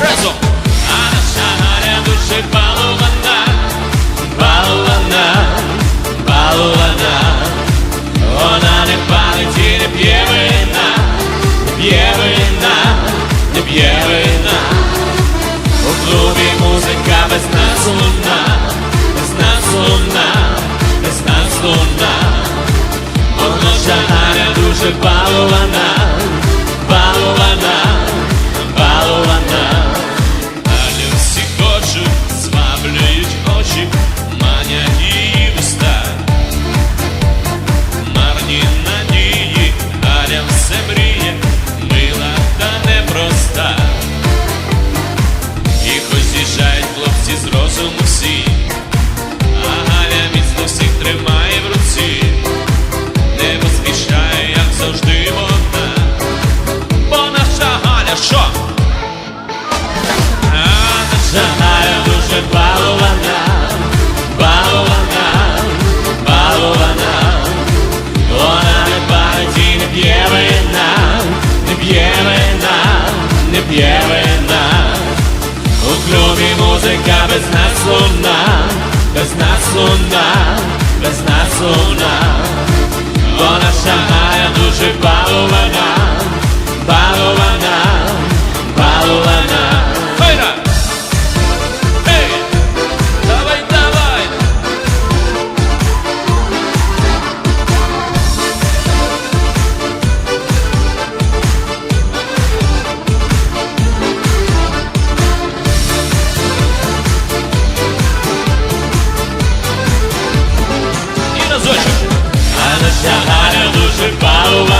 Разом! А наша Галя дуже балована, балована, балована. Вона не палить і не п'є вина, не п'є вина, не п'є вина. У клубі музика без нас луна, без нас луна, без нас луна. Наша Галя дуже балована, балована, розуму всі, а Галя міцно всіх тримає в руці, не поспішає, як завжди вона. Бо наша Галя що? А наша Галя дуже балована, балована, балована. Вона не палить і не п'є вина, не п'є вина, не п'є вина. Клубі музика без нас луна, без нас луна, без нас луна. Вона шагає дуже балована, Наша гарна дуже парова